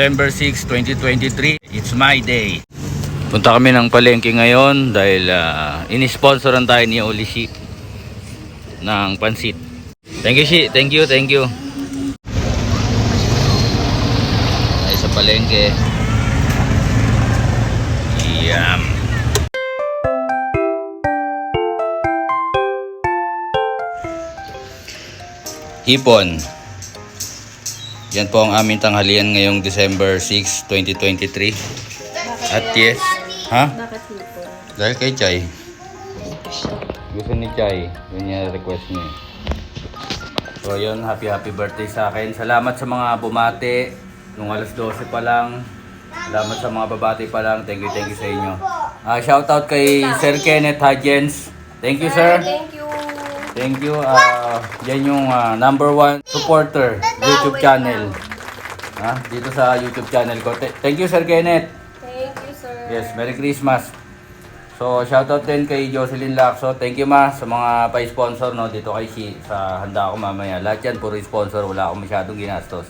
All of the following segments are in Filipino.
December 6, 2023. It's my day. Punta kami ng palengke ngayon dahil uh, inisponsoran tayo ni Oli Shi ng pansit. Thank you Shi, thank you, thank you. Ay sa palengke. Yum. Hipon. Yan po ang aming tanghalian ngayong December 6, 2023. At yes, ha? Bakit? Dahil kay Chay. Gusto ni Chay. Yun yung request niya. So yun, happy happy birthday sa akin. Salamat sa mga bumati. Nung alas 12 pa lang. Salamat sa mga babati pa lang. Thank you, thank you sa inyo. Ah, shout out kay Sir Kenneth Hajens. Thank you, sir. Thank you. Thank you. Ah, yan yung ah, number one supporter YouTube channel. Ha? Dito sa YouTube channel ko. Th- Thank you, Sir Kenneth. Thank you, sir. Yes, Merry Christmas. So, shoutout din kay Jocelyn Lacso. Thank you ma sa mga pa-sponsor no dito kay Shi sa handa ko mamaya. Lahat yan puro sponsor, wala akong masyadong ginastos.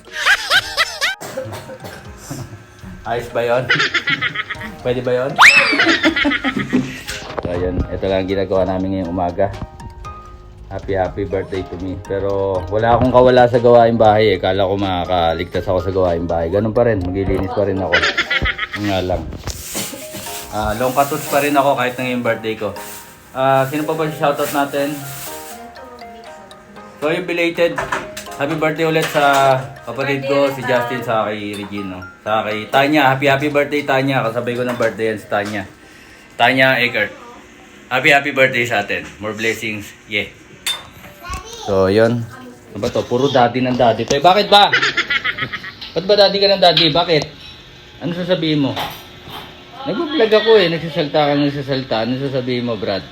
Ayos ba 'yon? Pwede ba 'yon? so, ayun, ito lang ang ginagawa namin ngayong umaga. Happy happy birthday to me. Pero wala akong kawala sa gawaing bahay eh. Kala ko makakaligtas ako sa gawaing bahay. Ganun pa rin, maglilinis pa rin ako. Nga lang. Ah, long patuts pa rin ako kahit na birthday ko. Ah, sino pa ba si shoutout natin? So yung belated, happy birthday ulit sa kapatid ko, si Justin, sa kay Regino. Sa kay Tanya, happy happy birthday Tanya. Kasabay ko ng birthday yan si Tanya. Tanya Eckert. Happy happy birthday sa atin. More blessings. Yeah. So yun. Ano ba to? Puro daddy ng daddy. to. Eh, bakit ba? Ba't ba daddy ka ng daddy? Bakit? Ano sasabihin mo? Nag-vlog ako eh. Nagsasalta ka nagsasalta. Ano sasabihin mo, Brad?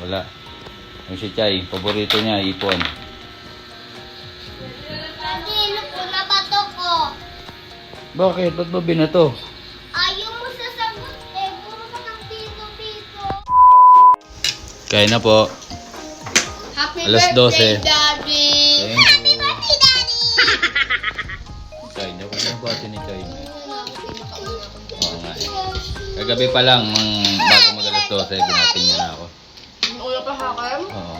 Wala. Yung si Chay, paborito niya, ipon. Daddy, ano po na bato ko? Bakit? Ba't ba binato? Ayaw mo sasagot eh. Puro ka ng pito-pito. Kaya na po. Happy Alas birthday, 12. Daddy! Happy birthday, Daddy! Hindi ako nabati ni Chay. Oo nga eh. Kagabi pa lang, mang, bago mag alas 12, binatin niya na ako. Ulo pa hakan? Oo.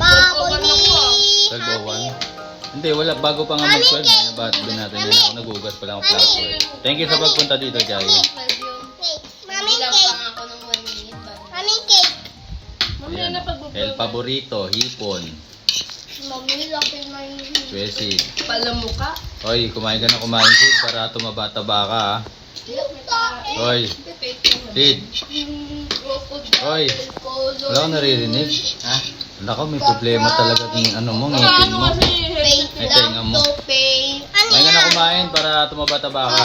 Bako ni... 12.01. Hindi, wala. Bago pa nga mag-12, binabat, binatin niya na ako. Nagugas pa lang ako plato eh. Thank you sa pagpunta dito, Chay. Paborito, Hipon, Mami, laki may... Swesi. palamuka. Hoy, kumain ka na kumain, Sid, para tumabata-taba ka, ha? Hoy, Sid. Hoy, wala akong naririnig. Ha? Wala ko, may problema talaga ng ano mo, ngipin mo. Paint Ay, tenga mo. Ano Kumain ka na kumain para tumabata-taba ka.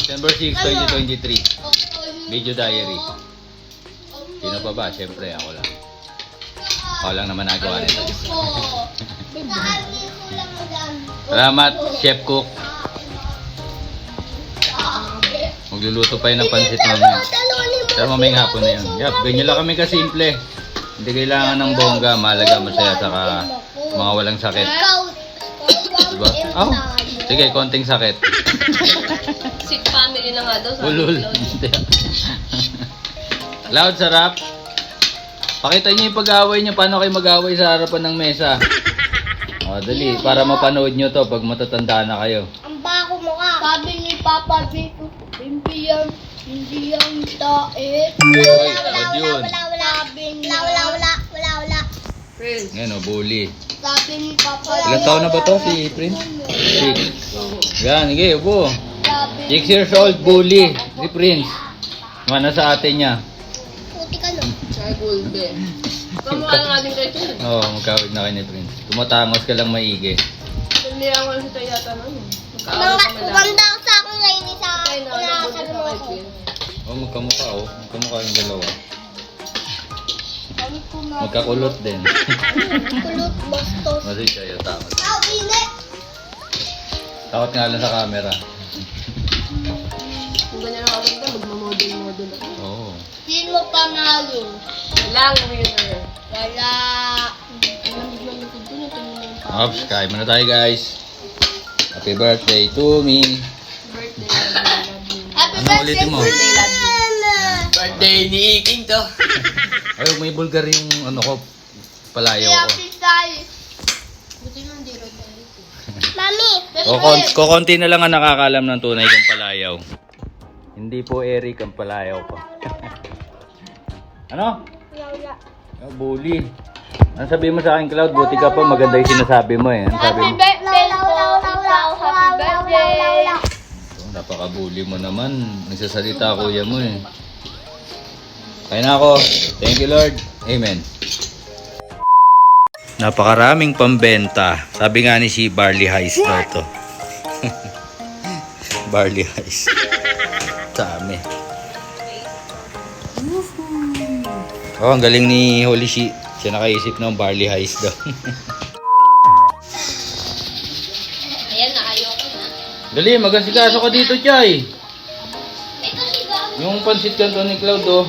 December 6, 2023. Video diary. Sino pa ba? Siyempre, ako lang. Ako lang naman nagawa nito. Salamat, Chef Cook. Magluluto pa yun ng pansit mamaya. Pero mamayang hapon na yun. Yap, ganyan lang kami kasimple. Hindi kailangan ng bongga, malaga, masaya, saka mga walang sakit. Diba? Oh, sige, konting sakit. Sick family na nga daw. Ulul. Loud, sarap. Pakita niyo yung pag-away niyo. Paano kayo mag-away sa harapan ng mesa? O, dali. Para mapanood niyo to pag matatanda na kayo. Ang bako mo ka. Sabi ni Papa Vito, hindi yan, hindi yan tae. Uy, bad yun. Wala, wala, wala, wala, wala, wala, wala. Prince. Ngayon, o, bully. Sabi ni Papa Ilang taon na ba to si Prince? Six. Yan, sige, upo. Sabi, Six years old, bully. Si Prince. Mana sa ate niya. Puti ka no. Tsaka gulbe. Kamukha na nga din kay Chid. Oo, oh, magkawig na kayo ni Prince. Tumatangos ka lang maigi. Tumilang ko si Tayata nun. Mga, Magkaaway kami lang. kumanda ako sa akin ngayon sa Kaya na, nabunod pinakasal na mo kay ako. Oh, magkamukha oh. Magkamukha yung dalawa. Magkakulot din. kulot bastos. Kasi siya yung takot. Ah, hindi. Takot nga lang sa camera. Kung ganyan ang agad na, magmamodel-model ako. Sino panalo? Walang winner. Wala. Ops, kain muna tayo guys. Happy birthday to me. Happy Ano birthday mo? to Nana. Birthday ni King to. Ay, may bulgar yung ano ko, palayaw ko. Happy tayo. Buti man di rin tayo. Mami. Kokon, kokonti na lang ang nakakalam ng tunay kong palayaw. Hindi po Eric ang palayaw ko. ano? Wala. Oh, bully. Ano sabi mo sa akin, Cloud? Buti ka pa, maganda yung sinasabi mo eh. Ano sabi Happy mo? birthday po. Ikaw, happy birthday. Oh, napaka-bully mo naman. Nagsasalita kuya mo eh. Kaya na ako. Thank you Lord. Amen. Napakaraming pambenta. Sabi nga ni si Barley Heist daw to. Barley Heist. Dami. Oh, ang galing ni Holy Shi. Siya nakaisip ng Barley Heist daw. Ayan na, ayoko na. Dali, magansikaso ka dito, Chay. Yung pansit kanto ni Cloud, oh.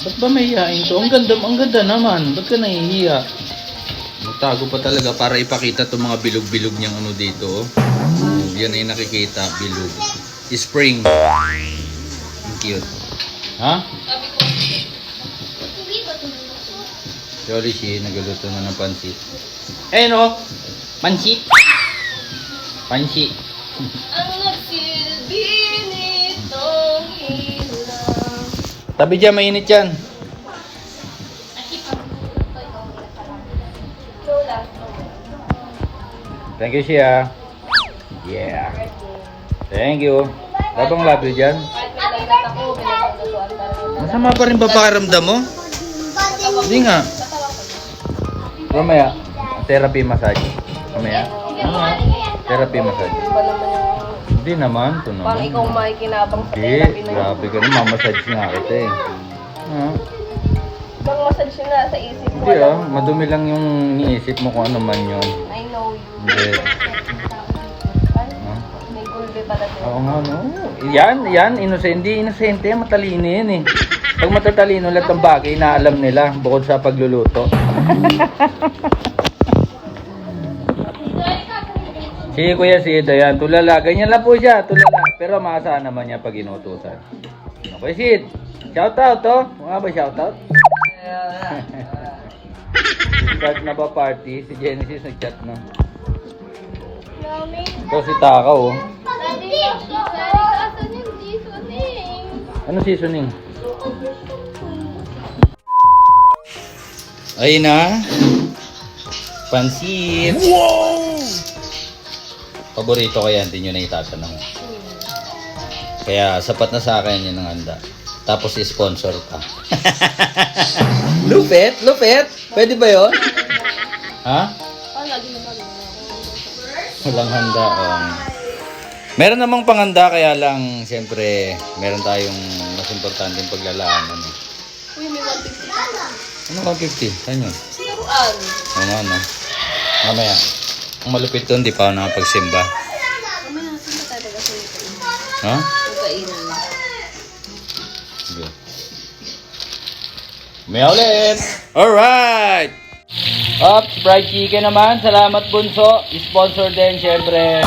Ba't ba may hiyain to? Ang ganda, ang ganda naman. Ba't ka nahihiya? Magtago pa talaga para ipakita itong mga bilog-bilog niyang ano dito, oh. Yan ay nakikita, bilog. Spring. Cute. Ha? Hindi ba ito? Sorry, si nagluto na ng pansit. Eh, no? Pansit. Pansit. Ang nagsilbi nitong ilaw. Tabi dyan, mainit yan. Thank you, Shia. Yeah. Thank you. Labang labi dyan. Masama pa rin ba pakiramdam mo? Hindi nga. Mamaya, therapy massage. Mamaya. Ah, therapy massage. Naman yung Hindi naman, ito naman. Parang ikaw makikinabang sa Hindi, therapy na yun. grabe ka na. Mamassage nga kita eh. Ah, Ibang massage yun na sa isip mo. Hindi ah, madumi lang yung niisip mo kung ano man yun. I know you. Hindi. Ay, may gulbe pala din. Oo nga, no? Yan, yan, inosente. Hindi inosente, matalino yan eh. Pag matatalino lahat ng bagay na alam nila bukod sa pagluluto. si Kuya si Dayan, tulala. Ganyan lang po siya, tulala. Pero maasahan naman niya pag inutusan. Okay, Sid. Shout out, to. Mga ba shout out? Start na ba party? Si Genesis nag-chat na. Ito si Takaw, oh. Ano seasoning? Ayun na. Pansit. Wow! Paborito ko yan, hindi nyo na itatanong. Kaya sapat na sa akin yun ang handa. Tapos sponsor pa. lupit? Lupit? Pwede ba yon? Ha? Walang handa. Um, meron namang panganda kaya lang siyempre meron tayong mas importanteng paglalaanan. eh. Uy, may 150 pa. Ano 150? Saan yun? Siruan. Oo nga, no? Mamaya. Ang malupit doon, di pa ako nakapagsimba. Kami na, saan ba tayo taga sa Ha? Magkainan na. Sige. May ulit! Alright! Ops, fried chicken naman. Salamat, Bunso. Sponsor din, syempre.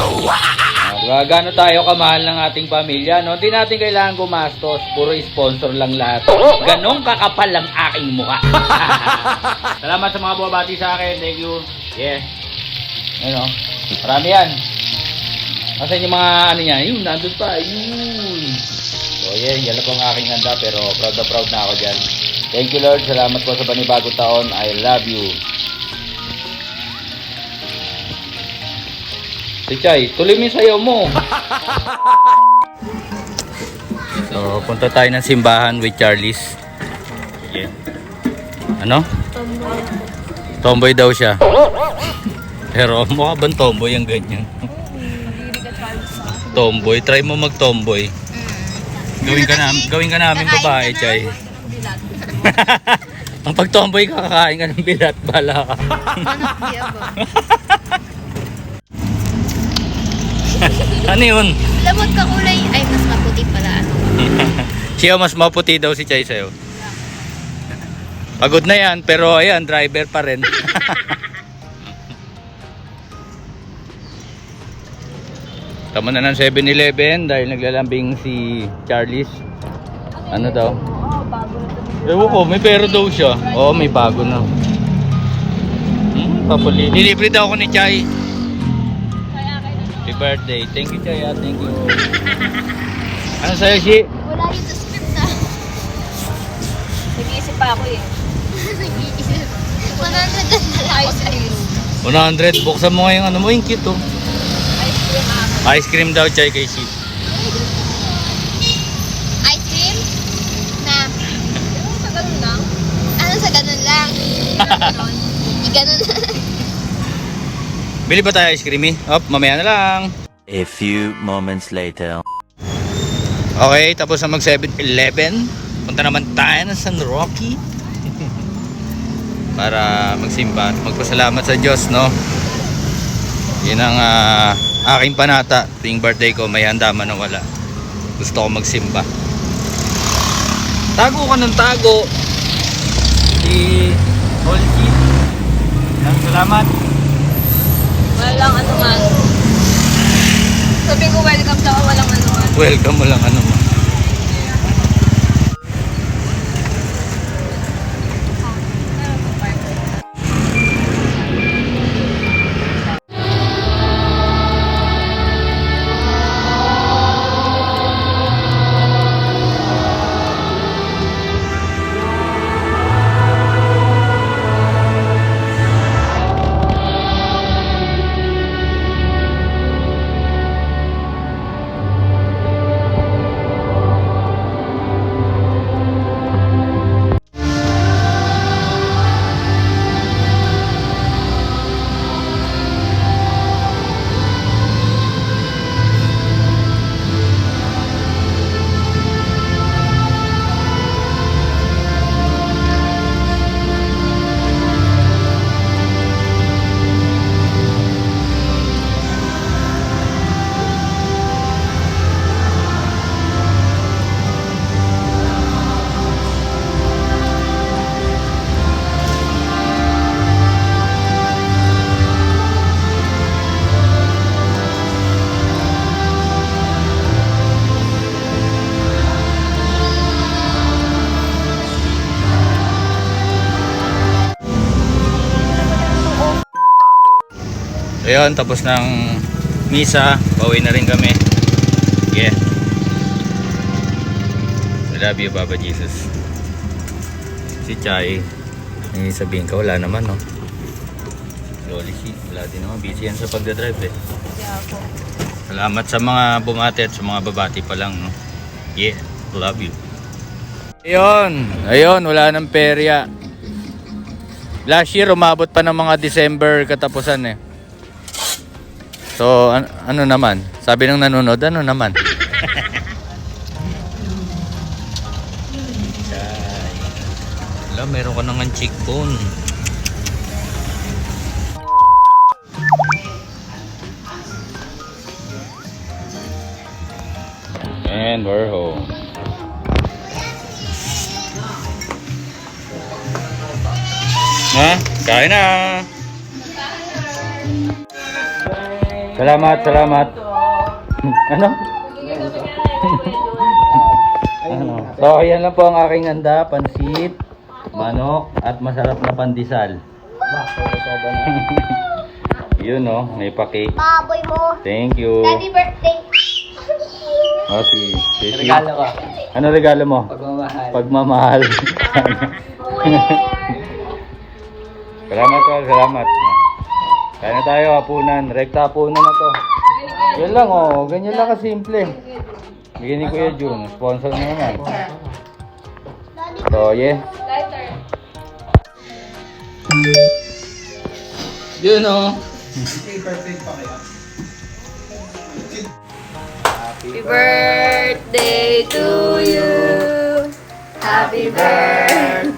Diba? Gano'n tayo kamahal ng ating pamilya, no? Hindi natin kailangan gumastos. Puro sponsor lang lahat. Ganong kakapal ang aking mukha. Salamat sa mga bumabati sa akin. Thank you. Yeah. Ano? Marami yan. Kasi yung mga ano niya, yun, nandun pa, yun. So, yeah, yan po ang aking handa, pero proud na proud na ako dyan. Thank you, Lord. Salamat po sa panibagong taon. I love you. Si Chay, tuloy mo yung sayaw mo. so, punta tayo ng simbahan with Charlies. Yeah. Ano? Tomboy daw siya. Pero mukha bang tomboy ang ganyan? tomboy, try mo mag-tomboy. Gawin ka na, gawin ka namin babae, Chay. Ang pag-tomboy kakain ka ng bilat, bala ka. ano yun? Lamot ka kulay. Ay, mas maputi pala. Ano? siya mas maputi daw si Chay sa'yo. Pagod na yan, pero ayan, driver pa rin. Tama na ng 7-Eleven dahil naglalambing si Charles. Ano daw? Ewan ko, may pero daw siya. Oo, oh, may bago na. Hmm, papuli. Nilibre daw ako ni Chay. Happy birthday. Thank you, Chay. ah. Thank you. Ano sa'yo, Shi? Wala yun sa script ah. Nag-iisip pa ako eh. Nag-iisip. 100 na lang Ice cream. 100. Buksan mo nga yung ano mo, yung cute oh. Ice cream ako. Ice cream daw, Chay, kay Shi. Ice cream? Na, Yung sa ganun lang. ano sa ganun lang? Ganon. Di ganun Bili ba tayo ice cream eh? Op, mamaya na lang. A few moments later. Okay, tapos na mag 7-Eleven. Punta naman tayo ng San Roque. Para magsimba at magpasalamat sa Diyos, no? Yun ang ah, aking panata. Tuwing birthday ko, may handa man o wala. Gusto ko magsimba. Tago ka ng tago. Si Holy Salamat. Wala lang ano man. Sabi ko welcome sa walang ano man. Welcome mo lang Ayun, tapos ng misa, pauwi na rin kami. Yeah. I love you, Papa Jesus. Si Chay, eh, sabihin ka, wala naman, no? Loli si, wala din naman. Busy yan sa pagdadrive, eh. Kaya ako. Salamat sa mga bumati at sa mga babati pa lang, no? Yeah, love you. Ayun, ayun, wala nang perya. Last year, umabot pa ng mga December katapusan eh. So, an- ano naman? Sabi ng nanonood, ano naman? Wala, meron ka nang cheekbone. And we're home. Ha? Kain na! Salamat, salamat. ano? ano? So, yan lang po ang aking handa. Pansit, manok, at masarap na pandesal. Yun oh, may pa-cake. Baboy mo. Thank you. Happy birthday. Si, si, si. Regalo ko. Ano regalo mo? Pagmamahal. Pagmamahal. salamat po, salamat. Kaya na tayo, hapunan. Rekta hapunan na to. Yan lang oh, ganyan lang kasimple. Bigyan ni Kuya Jun, sponsor na naman. So, yeah. Lighter. Yun oh. Happy birthday to you. Happy birthday.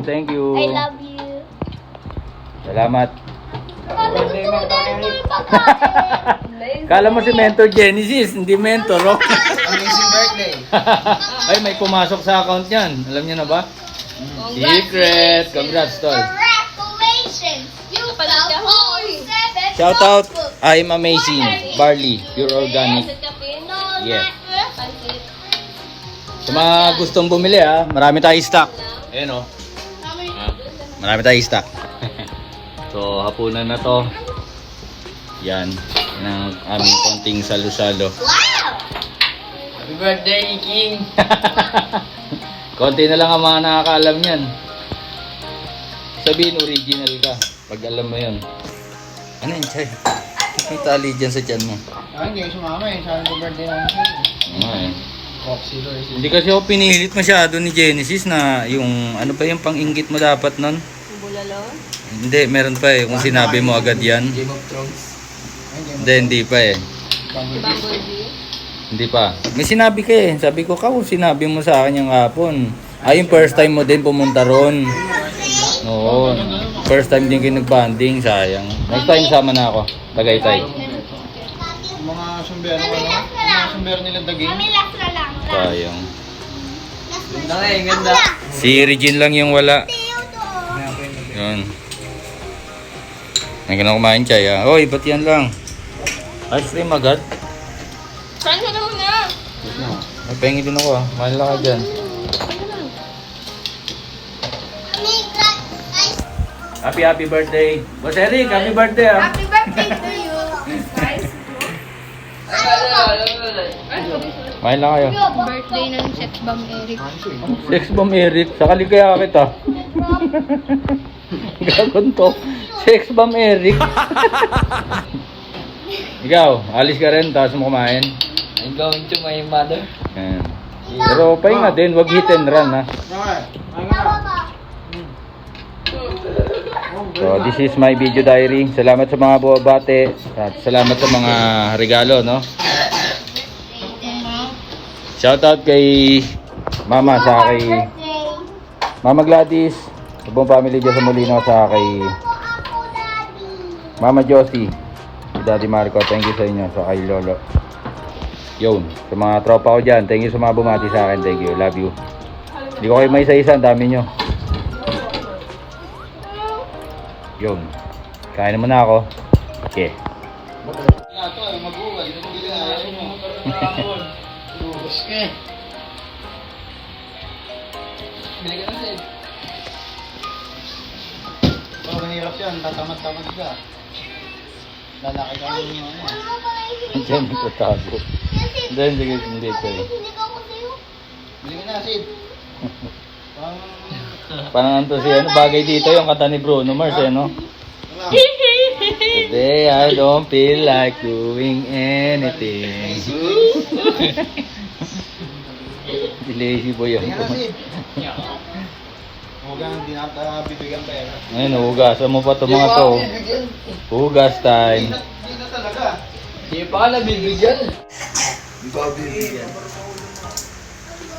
You. Thank you. I love you. Salamat. Ko ito yung pagkain. Kala mo si Mentor Genesis, hindi Mentor, oh. Amazing birthday. Ay, may pumasok sa account niyan. Alam niyo na ba? Secret. Congrats, tol. Congratulations. You seven Shout out. I'm amazing. Barley, pure organic. Yeah. Sa mga gustong bumili ha, marami tayong stock. Ayan o. Marami tayong stock. so, hapunan na to. Yan. Yan ang aming konting salo-salo. Wow! Happy birthday, King. Konti na lang ang mga nakakaalam yan. Sabihin original ka. Pag alam mo yun. Ano yun, Chay? May tali dyan sa tiyan mo. Ah, hindi ko sumama eh. Sabi ko birthday namin sa'yo. Ano eh. Hindi kasi ako pinilit masyado ni Genesis na yung ano pa yung pang-inggit mo dapat nun. Bulalo. Hindi, meron pa eh. Kung sinabi mo agad yan. Game of Thrones. Hindi, hindi pa eh. Bumblebee. Hindi pa. May sinabi ka eh. Sabi ko, kao, sinabi mo sa akin yung hapon. Ay, yung first time mo din pumunta ron. Oo. First time din kayo nag-banding, sayang. Next time sama na ako. Tagaytay. Mga sumbero, ano? Yung mga sumbero nila daging. Kami last na lang. Sayang. Ganda eh, ganda. Si Regine lang yung wala. Yun. Ka na kumain, Chay, ah. Oy, ba't yan lang? Ice cream agad? Saan ka naman na? May pengi din ako, ah. Mahal lang ka dyan. Happy, happy birthday. Boss Eric, happy birthday, ah. Happy birthday to you. Mahal lang kayo. Birthday ng Sex Bomb Eric. Sex bomb Eric, sakali kaya kita. Gagon to. Sex bomb Eric. Ikaw, alis ka rin, tapos mo kumain. I'm going to my mother. Ayan. Pero pahinga din, wag hit and run ha. So this is my video diary. Salamat sa mga buwabate at salamat sa mga regalo, no? Shout out kay Mama sa kay Mama Gladys, sa buong family dyan sa Molino sa kay Mama Josie, si Daddy Marco, thank you sa inyo, sa kay Lolo. Yun, sa mga tropa ko dyan, thank you sa mga bumati sa akin, thank you, love you. Hindi ko kayo may isa-isa, ang dami nyo. Yun, kain mo na ako. Okay. Bili ka na mahirap yan. Tatamad-tamad ka. Lalaki ka ng mga ano. Diyan nagtatago. Hindi, hindi, hindi ito eh. Bili ka na Sid. Pang... Parang to si ano, bagay dito yung kanta ni Bruno Mars eh, no? Today I don't feel like doing anything. Lazy boy Bili yan. ka na Sid. Huwag nakata bibigyan pera. Ayun, hugasan mo pa to mga to. Hugas time. Hindi na talaga. Hindi pa ka nabibigyan. Hindi pa bibigyan.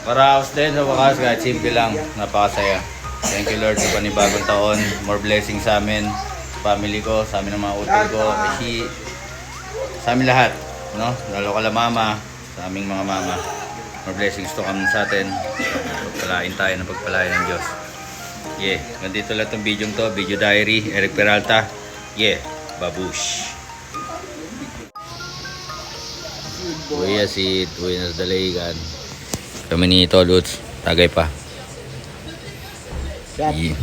Para house din sa wakas, kahit simple lang, napakasaya. Thank you Lord sa panibagong taon. More blessings sa amin, sa family ko, sa amin ng mga utol ko, si, sa amin lahat. No? Lalo ka mama, sa aming mga mama. More blessings to come sa atin. Pagpalain tayo ng pagpalain ng Diyos. Yeah, nandito lang itong video to, video diary, Eric Peralta. Yeah, babush. Kuya si Buenos Dalagan. Kami ni Toluts, tagay pa. Yeah.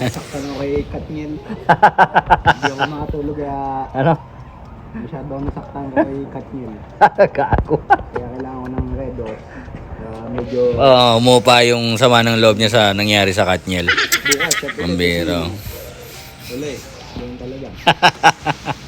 Nasaktan ako kay Katniel. Hindi ako makatulog kaya Ano? masyado ako nasaktan kay Katniel. Gago. Kaya medyo Oo, umupa yung sama ng loob niya sa nangyari sa Katniel. syempre, Pambiro. Wala eh. Ganun talaga.